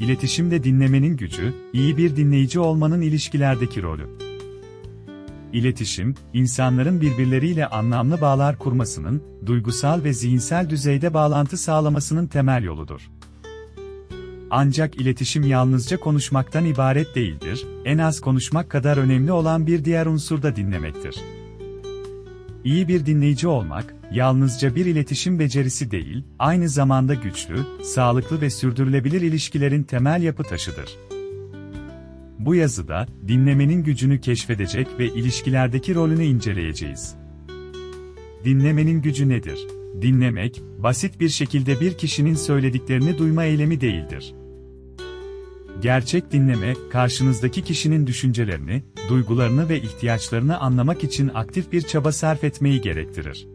iletişimde dinlemenin gücü, iyi bir dinleyici olmanın ilişkilerdeki rolü. İletişim, insanların birbirleriyle anlamlı bağlar kurmasının, duygusal ve zihinsel düzeyde bağlantı sağlamasının temel yoludur. Ancak iletişim yalnızca konuşmaktan ibaret değildir, en az konuşmak kadar önemli olan bir diğer unsur da dinlemektir. İyi bir dinleyici olmak, yalnızca bir iletişim becerisi değil, aynı zamanda güçlü, sağlıklı ve sürdürülebilir ilişkilerin temel yapı taşıdır. Bu yazıda, dinlemenin gücünü keşfedecek ve ilişkilerdeki rolünü inceleyeceğiz. Dinlemenin gücü nedir? Dinlemek, basit bir şekilde bir kişinin söylediklerini duyma eylemi değildir. Gerçek dinleme, karşınızdaki kişinin düşüncelerini, duygularını ve ihtiyaçlarını anlamak için aktif bir çaba sarf etmeyi gerektirir.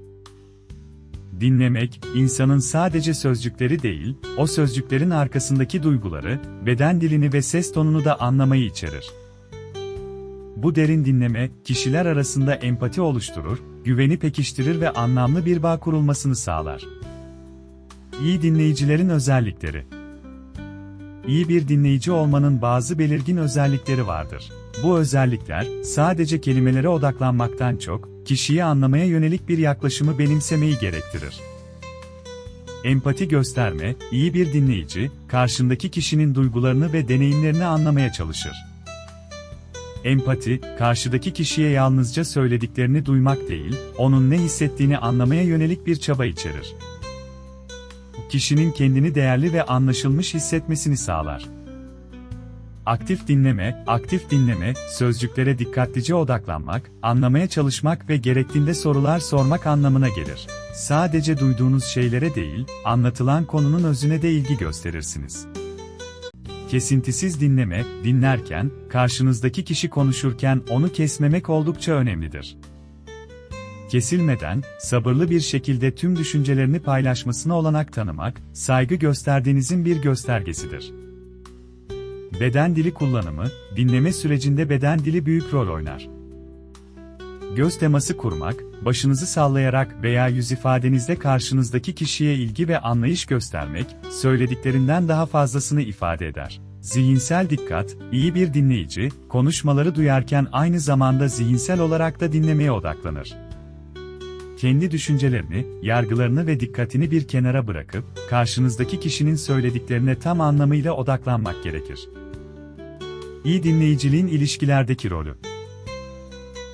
Dinlemek, insanın sadece sözcükleri değil, o sözcüklerin arkasındaki duyguları, beden dilini ve ses tonunu da anlamayı içerir. Bu derin dinleme, kişiler arasında empati oluşturur, güveni pekiştirir ve anlamlı bir bağ kurulmasını sağlar. İyi dinleyicilerin özellikleri İyi bir dinleyici olmanın bazı belirgin özellikleri vardır. Bu özellikler, sadece kelimelere odaklanmaktan çok, kişiyi anlamaya yönelik bir yaklaşımı benimsemeyi gerektirir. Empati gösterme, iyi bir dinleyici, karşındaki kişinin duygularını ve deneyimlerini anlamaya çalışır. Empati, karşıdaki kişiye yalnızca söylediklerini duymak değil, onun ne hissettiğini anlamaya yönelik bir çaba içerir. Kişinin kendini değerli ve anlaşılmış hissetmesini sağlar. Aktif dinleme, aktif dinleme, sözcüklere dikkatlice odaklanmak, anlamaya çalışmak ve gerektiğinde sorular sormak anlamına gelir. Sadece duyduğunuz şeylere değil, anlatılan konunun özüne de ilgi gösterirsiniz. Kesintisiz dinleme, dinlerken, karşınızdaki kişi konuşurken onu kesmemek oldukça önemlidir. Kesilmeden, sabırlı bir şekilde tüm düşüncelerini paylaşmasına olanak tanımak, saygı gösterdiğinizin bir göstergesidir. Beden dili kullanımı, dinleme sürecinde beden dili büyük rol oynar. Göz teması kurmak, başınızı sallayarak veya yüz ifadenizde karşınızdaki kişiye ilgi ve anlayış göstermek, söylediklerinden daha fazlasını ifade eder. Zihinsel dikkat, iyi bir dinleyici, konuşmaları duyarken aynı zamanda zihinsel olarak da dinlemeye odaklanır. Kendi düşüncelerini, yargılarını ve dikkatini bir kenara bırakıp, karşınızdaki kişinin söylediklerine tam anlamıyla odaklanmak gerekir. İyi dinleyiciliğin ilişkilerdeki rolü.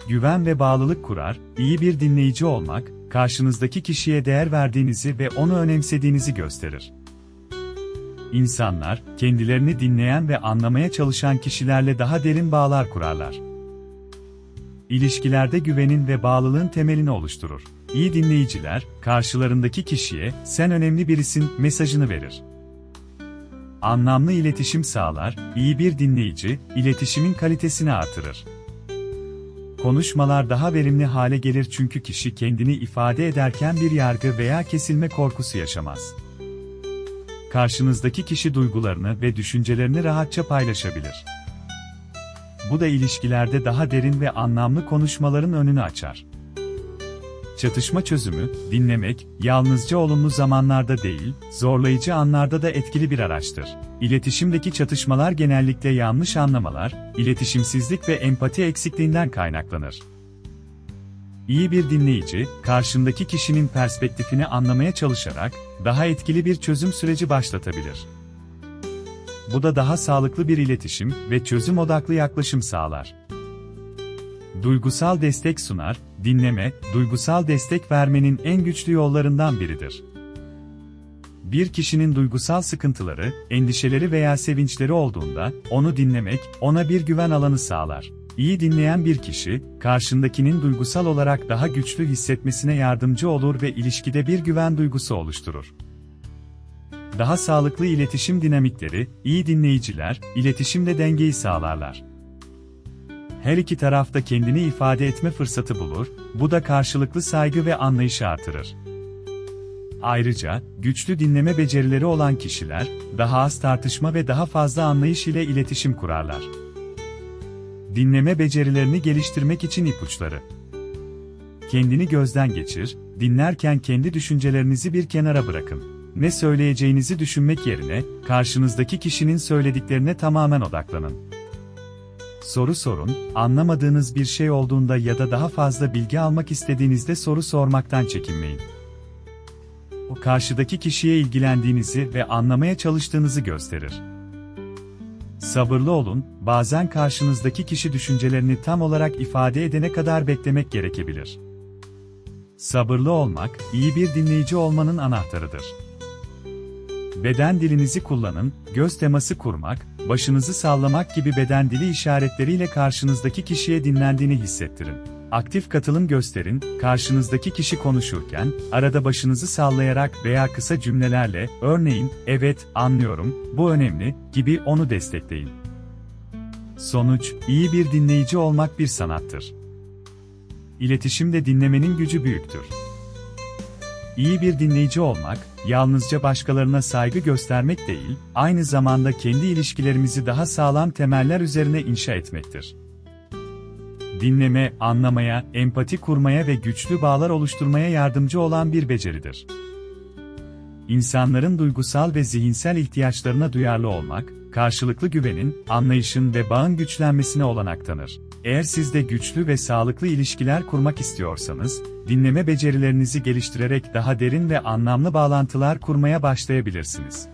Güven ve bağlılık kurar, iyi bir dinleyici olmak, karşınızdaki kişiye değer verdiğinizi ve onu önemsediğinizi gösterir. İnsanlar, kendilerini dinleyen ve anlamaya çalışan kişilerle daha derin bağlar kurarlar. İlişkilerde güvenin ve bağlılığın temelini oluşturur. İyi dinleyiciler, karşılarındaki kişiye, sen önemli birisin, mesajını verir. Anlamlı iletişim sağlar, iyi bir dinleyici, iletişimin kalitesini artırır. Konuşmalar daha verimli hale gelir çünkü kişi kendini ifade ederken bir yargı veya kesilme korkusu yaşamaz. Karşınızdaki kişi duygularını ve düşüncelerini rahatça paylaşabilir. Bu da ilişkilerde daha derin ve anlamlı konuşmaların önünü açar. Çatışma çözümü, dinlemek, yalnızca olumlu zamanlarda değil, zorlayıcı anlarda da etkili bir araçtır. İletişimdeki çatışmalar genellikle yanlış anlamalar, iletişimsizlik ve empati eksikliğinden kaynaklanır. İyi bir dinleyici, karşındaki kişinin perspektifini anlamaya çalışarak, daha etkili bir çözüm süreci başlatabilir. Bu da daha sağlıklı bir iletişim ve çözüm odaklı yaklaşım sağlar. Duygusal destek sunar, dinleme, duygusal destek vermenin en güçlü yollarından biridir. Bir kişinin duygusal sıkıntıları, endişeleri veya sevinçleri olduğunda, onu dinlemek, ona bir güven alanı sağlar. İyi dinleyen bir kişi, karşındakinin duygusal olarak daha güçlü hissetmesine yardımcı olur ve ilişkide bir güven duygusu oluşturur. Daha sağlıklı iletişim dinamikleri, iyi dinleyiciler, iletişimde dengeyi sağlarlar her iki tarafta kendini ifade etme fırsatı bulur, bu da karşılıklı saygı ve anlayışı artırır. Ayrıca, güçlü dinleme becerileri olan kişiler, daha az tartışma ve daha fazla anlayış ile iletişim kurarlar. Dinleme becerilerini geliştirmek için ipuçları. Kendini gözden geçir, dinlerken kendi düşüncelerinizi bir kenara bırakın. ne söyleyeceğinizi düşünmek yerine, karşınızdaki kişinin söylediklerine tamamen odaklanın. Soru sorun, anlamadığınız bir şey olduğunda ya da daha fazla bilgi almak istediğinizde soru sormaktan çekinmeyin. O karşıdaki kişiye ilgilendiğinizi ve anlamaya çalıştığınızı gösterir. Sabırlı olun, bazen karşınızdaki kişi düşüncelerini tam olarak ifade edene kadar beklemek gerekebilir. Sabırlı olmak, iyi bir dinleyici olmanın anahtarıdır. Beden dilinizi kullanın, göz teması kurmak, başınızı sallamak gibi beden dili işaretleriyle karşınızdaki kişiye dinlendiğini hissettirin. Aktif katılım gösterin, karşınızdaki kişi konuşurken, arada başınızı sallayarak veya kısa cümlelerle, örneğin, evet, anlıyorum, bu önemli, gibi onu destekleyin. Sonuç, iyi bir dinleyici olmak bir sanattır. İletişimde dinlemenin gücü büyüktür. İyi bir dinleyici olmak, yalnızca başkalarına saygı göstermek değil, aynı zamanda kendi ilişkilerimizi daha sağlam temeller üzerine inşa etmektir. Dinleme, anlamaya, empati kurmaya ve güçlü bağlar oluşturmaya yardımcı olan bir beceridir. İnsanların duygusal ve zihinsel ihtiyaçlarına duyarlı olmak, karşılıklı güvenin, anlayışın ve bağın güçlenmesine olanak tanır. Eğer siz de güçlü ve sağlıklı ilişkiler kurmak istiyorsanız, dinleme becerilerinizi geliştirerek daha derin ve anlamlı bağlantılar kurmaya başlayabilirsiniz.